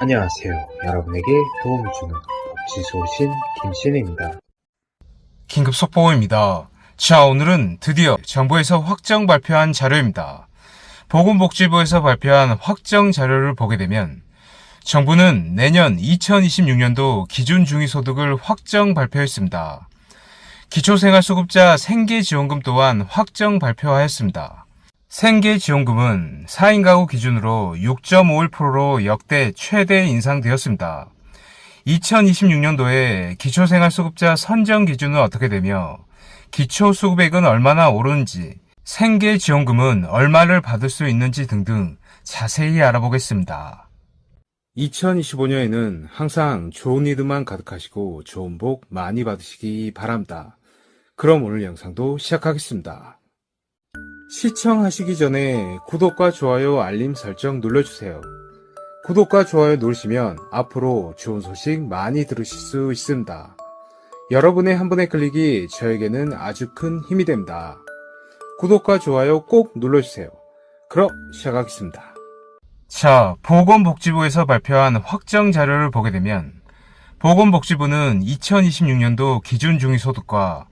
안녕하세요. 여러분에게 도움을 주는 복지 소신 김신입니다. 긴급 속보입니다. 자, 오늘은 드디어 정부에서 확정 발표한 자료입니다. 보건복지부에서 발표한 확정 자료를 보게 되면 정부는 내년 2026년도 기준 중위소득을 확정 발표했습니다. 기초생활수급자 생계지원금 또한 확정 발표하였습니다. 생계지원금은 4인 가구 기준으로 6.51%로 역대 최대 인상되었습니다. 2026년도에 기초생활수급자 선정 기준은 어떻게 되며 기초수급액은 얼마나 오르는지 생계지원금은 얼마를 받을 수 있는지 등등 자세히 알아보겠습니다. 2025년에는 항상 좋은 일들만 가득하시고 좋은 복 많이 받으시기 바랍니다. 그럼 오늘 영상도 시작하겠습니다. 시청하시기 전에 구독과 좋아요 알림 설정 눌러주세요. 구독과 좋아요 누르시면 앞으로 좋은 소식 많이 들으실 수 있습니다. 여러분의 한 번의 클릭이 저에게는 아주 큰 힘이 됩니다. 구독과 좋아요 꼭 눌러주세요. 그럼 시작하겠습니다. 자, 보건복지부에서 발표한 확정 자료를 보게 되면 보건복지부는 2026년도 기준 중위소득과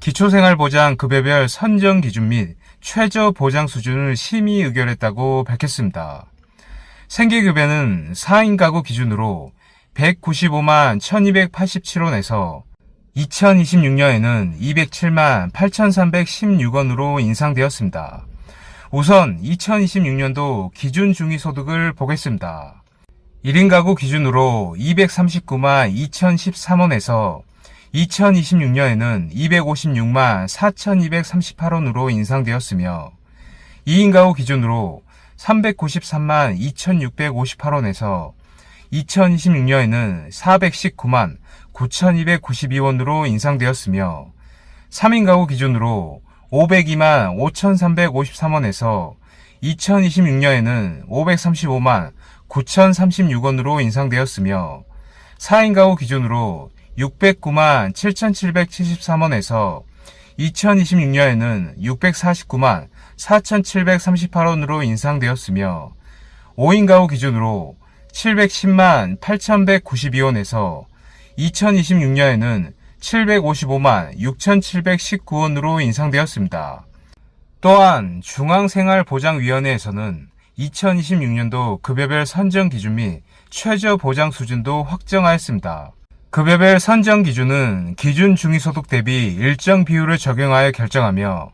기초생활보장 급여별 선정 기준 및 최저 보장 수준을 심의 의결했다고 밝혔습니다. 생계급여는 4인 가구 기준으로 195만 1287원에서 2026년에는 207만 8316원으로 인상되었습니다. 우선 2026년도 기준 중위소득을 보겠습니다. 1인 가구 기준으로 239만 2013원에서 2026년에는 256만 4238원으로 인상되었으며 2인 가구 기준으로 393만 2658원에서 2026년에는 419만 9292원으로 인상되었으며 3인 가구 기준으로 502만 5353원에서 2026년에는 535만 9036원으로 인상되었으며 4인 가구 기준으로 609만 7773원에서 2026년에는 649만 4738원으로 인상되었으며 5인 가구 기준으로 710만 8192원에서 2026년에는 755만 6719원으로 인상되었습니다. 또한 중앙생활보장위원회에서는 2026년도 급여별 선정 기준 및 최저 보장 수준도 확정하였습니다. 급여별 선정 기준은 기준 중위소득 대비 일정 비율을 적용하여 결정하며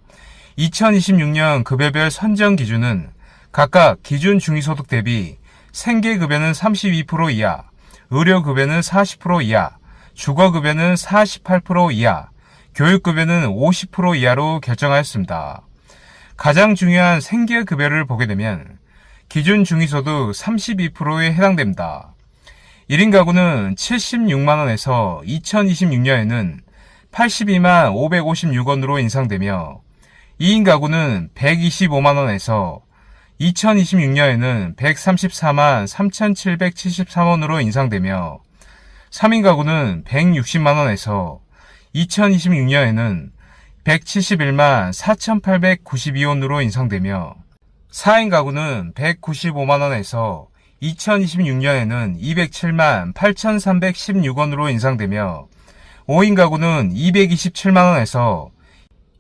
2026년 급여별 선정 기준은 각각 기준 중위소득 대비 생계급여는 32% 이하, 의료급여는 40% 이하, 주거급여는 48% 이하, 교육급여는 50% 이하로 결정하였습니다. 가장 중요한 생계급여를 보게 되면 기준 중위소득 32%에 해당됩니다. 1인 가구는 76만원에서 2026년에는 82만 556원으로 인상되며 2인 가구는 125만원에서 2026년에는 134만 3,773원으로 인상되며 3인 가구는 160만원에서 2026년에는 171만 4,892원으로 인상되며 4인 가구는 195만원에서 2026년에는 207만 8,316원으로 인상되며 5인 가구는 227만원에서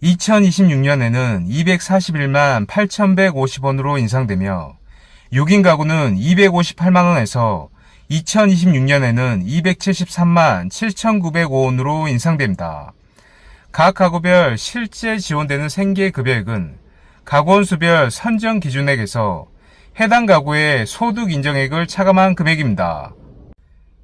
2026년에는 241만 8,150원으로 인상되며 6인 가구는 258만원에서 2026년에는 273만 7,905원으로 인상됩니다. 각 가구별 실제 지원되는 생계 급여액은 가구원수별 선정 기준액에서 해당 가구의 소득 인정액을 차감한 금액입니다.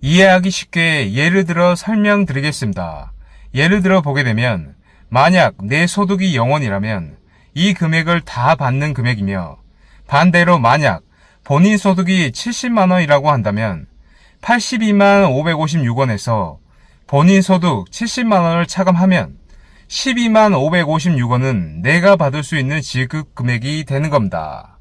이해하기 쉽게 예를 들어 설명드리겠습니다. 예를 들어 보게 되면 만약 내 소득이 0원이라면 이 금액을 다 받는 금액이며 반대로 만약 본인 소득이 70만원이라고 한다면 82만 556원에서 본인 소득 70만원을 차감하면 12만 556원은 내가 받을 수 있는 지급 금액이 되는 겁니다.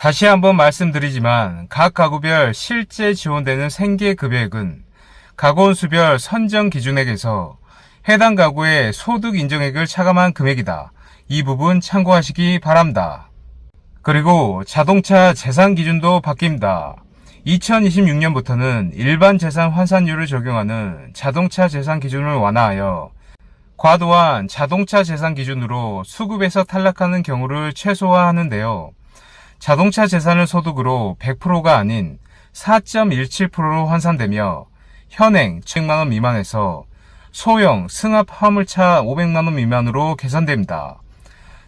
다시 한번 말씀드리지만 각 가구별 실제 지원되는 생계 급여액은 가구원수별 선정 기준액에서 해당 가구의 소득 인정액을 차감한 금액이다. 이 부분 참고하시기 바랍니다. 그리고 자동차 재산 기준도 바뀝니다. 2026년부터는 일반 재산 환산율을 적용하는 자동차 재산 기준을 완화하여 과도한 자동차 재산 기준으로 수급에서 탈락하는 경우를 최소화하는데요. 자동차 재산을 소득으로 100%가 아닌 4.17%로 환산되며 현행 100만원 미만에서 소형 승합 화물차 500만원 미만으로 개선됩니다.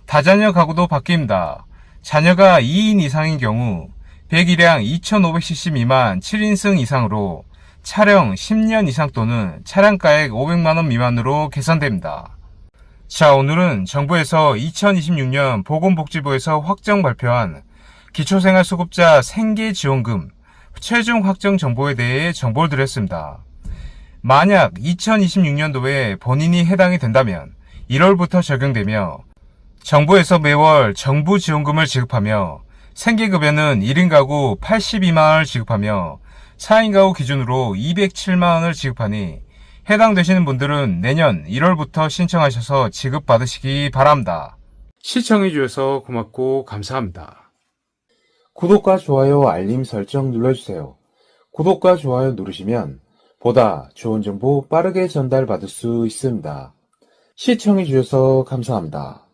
다자녀 가구도 바뀝니다. 자녀가 2인 이상인 경우 배기량 2500cc 미만 7인승 이상으로 차량 10년 이상 또는 차량가액 500만원 미만으로 개선됩니다. 자, 오늘은 정부에서 2026년 보건복지부에서 확정 발표한 기초생활수급자 생계지원금 최종 확정 정보에 대해 정보를 드렸습니다. 만약 2026년도에 본인이 해당이 된다면 1월부터 적용되며 정부에서 매월 정부 지원금을 지급하며 생계급여는 1인 가구 82만원을 지급하며 4인 가구 기준으로 207만원을 지급하니 해당되시는 분들은 내년 1월부터 신청하셔서 지급받으시기 바랍니다. 시청해주셔서 고맙고 감사합니다. 구독과 좋아요, 알림 설정 눌러주세요. 구독과 좋아요 누르시면 보다 좋은 정보 빠르게 전달받을 수 있습니다. 시청해주셔서 감사합니다.